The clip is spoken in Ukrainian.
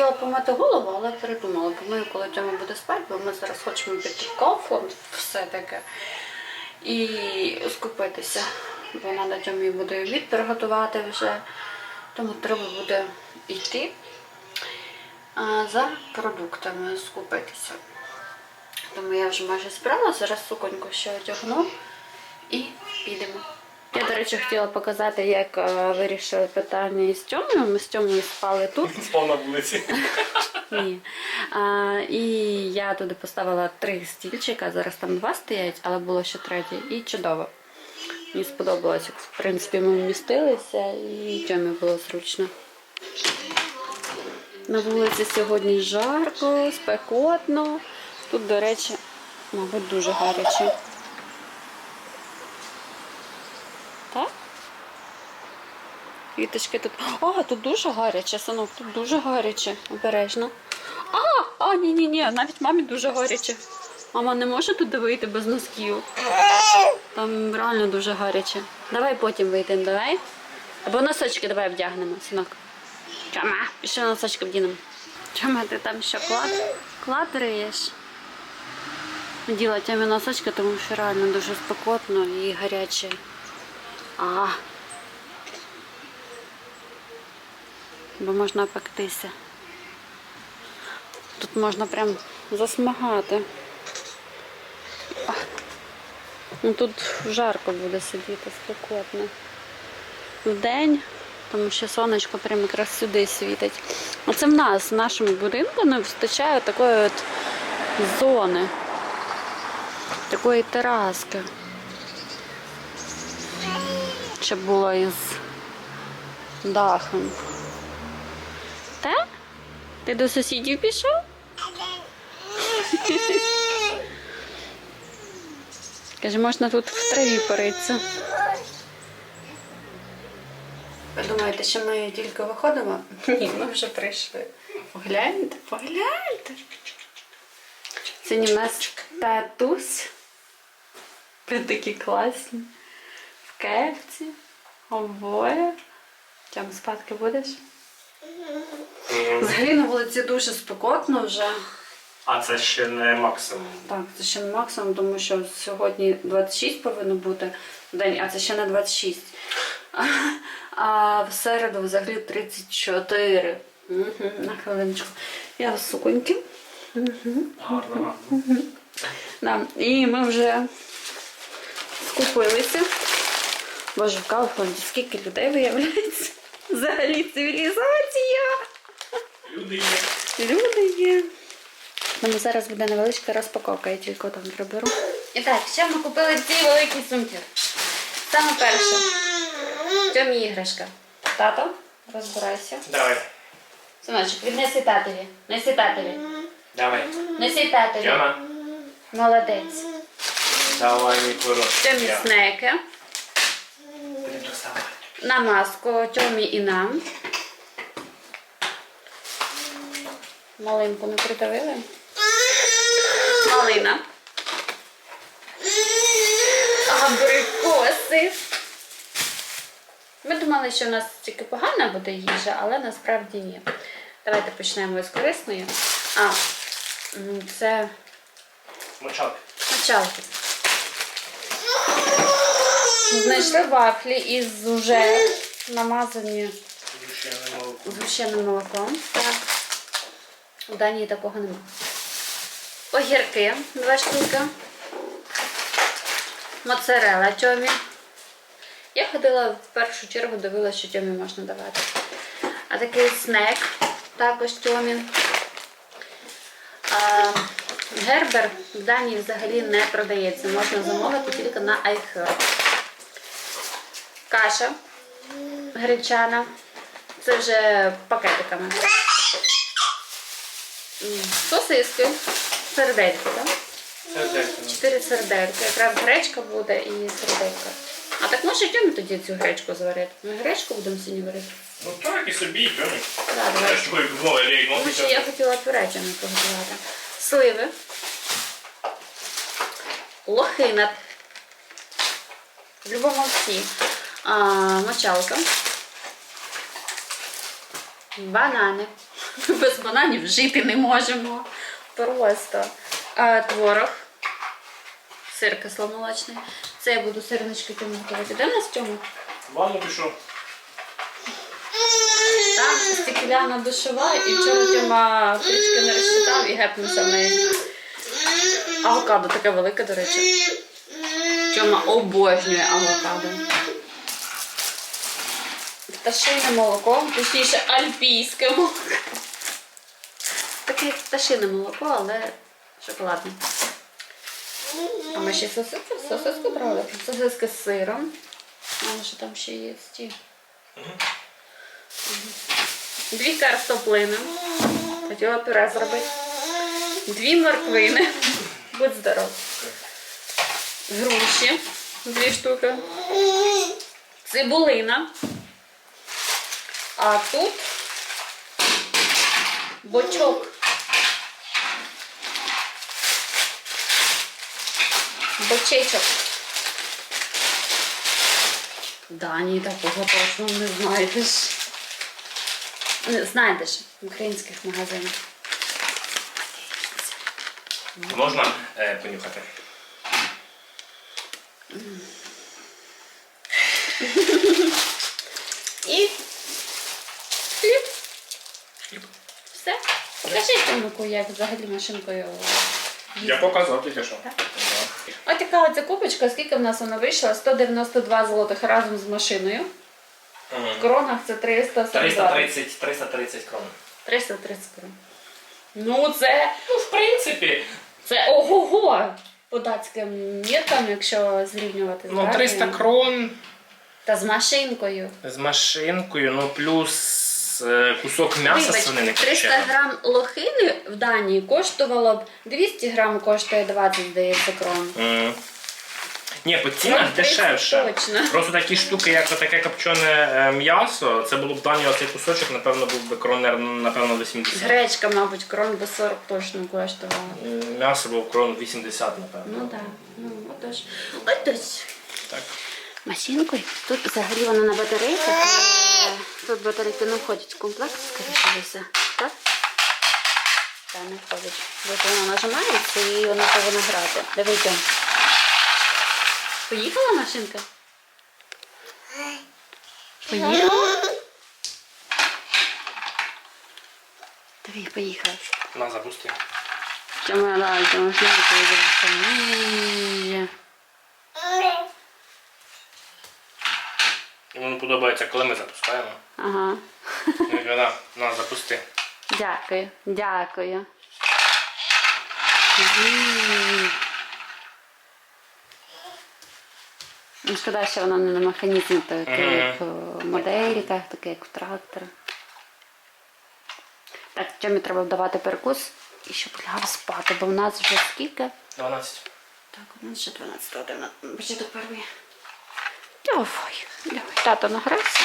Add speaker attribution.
Speaker 1: хотіла помити голову, але передумала. Помию, коли Тьома буде спати, бо ми зараз хочемо піти в Kaufland все-таки і скупитися. Бо треба Тьомі буде обід приготувати вже. Тому треба буде йти за продуктами скупитися. Тому я вже майже збрала, зараз суконьку ще одягну і підемо. Я, до речі, хотіла показати, як е, вирішили питання із Тьомою. Ми з Тьомою спали тут.
Speaker 2: Спав на вулиці.
Speaker 1: Ні. А, і я туди поставила три стільчика, зараз там два стоять, але було ще третє. І чудово. Мені сподобалось, як в принципі ми вмістилися і Тьомі було зручно. На вулиці сьогодні жарко, спекотно. Тут, до речі, мабуть, дуже гаряче. Квіточки тут. А, тут дуже гаряче, синок, тут дуже гаряче. Обережно. А, а, ні, ні, ні, навіть мамі дуже гаряче. Мама не може туди вийти без носків. Там реально дуже гаряче. Давай потім вийдемо, давай. Або носочки давай вдягнемо, синок. Чома, пішли носочки вдінемо. Чома, ти там що клад? Клад риєш? Діла тямі носочки, тому що реально дуже спекотно і гаряче. А. Бо можна пектися. Тут можна прям засмагати. Ну, тут жарко буде сидіти, спекотно. Вдень, тому що сонечко прямо якраз сюди світить. Оце в нас, в нашому будинку, не вистачає такої от зони, такої тераски. Щоб було із дахом. Та? Ти до сусідів пішов? Каже, можна тут в траві поритися. Ви думаєте, що ми тільки виходимо? Ні, ми вже прийшли. Погляньте, погляньте. Сьогодні в нас татусь. Ви такі класні. В кепці. Обоє. Тям спадки будеш? Взагалі на вулиці дуже спекотно вже.
Speaker 2: А це ще не максимум.
Speaker 1: Так, це ще не максимум, тому що сьогодні 26 повинно бути в день, а це ще не 26. А, в середу взагалі 34. Мгм, На хвилиночку. Я в суконьки.
Speaker 2: Гарно.
Speaker 1: Да. І ми вже скупилися. Боже, в Кауфланді скільки людей виявляється. Взагалі цивілізація.
Speaker 2: Люди є.
Speaker 1: Люди є. Тому зараз буде невеличка розпаковка, я тільки там приберу. І так, ще ми купили ці великі сумки. Саме перше. Тьомі іграшка. Тато, розбирайся.
Speaker 2: Давай.
Speaker 1: Синочок, віднеси татові. Неси татові.
Speaker 2: Давай.
Speaker 1: Неси татові.
Speaker 2: Тьома.
Speaker 1: Молодець.
Speaker 2: Давай творог.
Speaker 1: Тьомі снеки. На маску Тьомі і нам. Малинку не придавили. Малина. Абрикоси. Ми думали, що в нас тільки погана буде їжа, але насправді ні. Давайте почнемо з корисної. А, це
Speaker 2: Мочалки.
Speaker 1: Мочалки. Знайшли вафлі із уже намазані згущеним молоком. Так. У Данії такого нема. Огірки два штуки. Моцарела тьомі. Я ходила в першу чергу, дивилася, що тьомі можна давати. А такий снек також тьомі. А, гербер в Данії взагалі не продається. Можна замовити тільки на iHerb. Каша гречана. Це вже пакетиками. Сосиски, сердельки, так? Чотири сердельки. Якраз гречка буде і серделька. А так може йдемо тоді цю гречку зварити? Ми гречку будемо сьогодні варити.
Speaker 2: Ну так і собі, Тьомі.
Speaker 1: Да, давай.
Speaker 2: В
Speaker 1: Тому що я хотіла пюречами приготувати. Сливи. Лохина. Любимо всі. А, мочалка. Банани. Без бананів жити не можемо. Просто. А, творог. Сир кисломолочний. Це я буду сирнички тьому готувати. Де в нас тьому?
Speaker 2: Ванну пішов.
Speaker 1: Там стекляна душова, і вчора Тьома трішки не розчитав і гепнувся в неї. Авокадо таке велике, до речі. Тьома обожнює авокадо. Пташине молоко, точніше альпійське молоко. Таке як пташине молоко, але шоколадне. А ми ще сосиски, сосиски брали. Сосиски з сиром. А що там ще є? Ті. Дві картоплини. Хотіла пюре зробити. Дві морквини. Будь здоров. Груші. Дві штуки. Цибулина. А тут бочок. Бочечок. Дані такого точно не знайдеш. Не знайдеш в українських магазинах.
Speaker 2: Можна е, понюхати?
Speaker 1: І хліб.
Speaker 2: Хліб.
Speaker 1: Все. Покажи як взагалі машинкою.
Speaker 2: Я показав тільки що.
Speaker 1: Так. Ось така оця купочка, скільки в нас вона вийшла? 192 злотих разом з машиною. В коронах це 342.
Speaker 2: 330, 330 крон.
Speaker 1: 330 крон. Ну це,
Speaker 2: Ну, в принципі,
Speaker 1: це ого-го! По датським міркам, якщо зрівнювати з
Speaker 2: ну
Speaker 1: Данією.
Speaker 2: 300 крон
Speaker 1: Та з машинкою.
Speaker 2: з машинкою, ну плюс е, кусок м'яса
Speaker 1: Вибач,
Speaker 2: свинини
Speaker 1: 300
Speaker 2: копченого.
Speaker 1: грам лохини в Данії коштувало б 200 грам коштує 20, здається, крон.
Speaker 2: М. Ні, по цінах
Speaker 1: Крон 30
Speaker 2: дешевше.
Speaker 1: Точно.
Speaker 2: Просто такі штуки, як таке копчене е, м'ясо, це було б дані оцей кусочок, напевно, був би кронер, напевно, 80.
Speaker 1: Гречка, мабуть, крон би 40 точно коштувала.
Speaker 2: М, М'ясо було крон 80, напевно.
Speaker 1: Ну так. Ну, отож. Отож.
Speaker 2: Так.
Speaker 1: Машинкою. Тут взагалі на батарейках. Тут батарейки не входять в комплект, скоріше все. Так? Так, не входить. Бо вона нажимається і вона повинна грати. Дивіться. Поїхала машинка? Поїхала? Диви, поїхала.
Speaker 2: На, запусти.
Speaker 1: Чому да, чому машинка поїхала?
Speaker 2: Йому не подобається, коли ми запускаємо.
Speaker 1: Ага.
Speaker 2: Він каже, на, на, запусти.
Speaker 1: Дякую, дякую. Ну, Шкода, що воно не на механізмі,
Speaker 2: Мгм.
Speaker 1: як в моделіках, таке як в тракторах. Так, Тьомі треба вдавати перекус і щоб лягав спати, бо в нас вже скільки?
Speaker 2: 12.
Speaker 1: Так, у нас ще 12 година. Початок перший. Давай, давай. Тато награвся.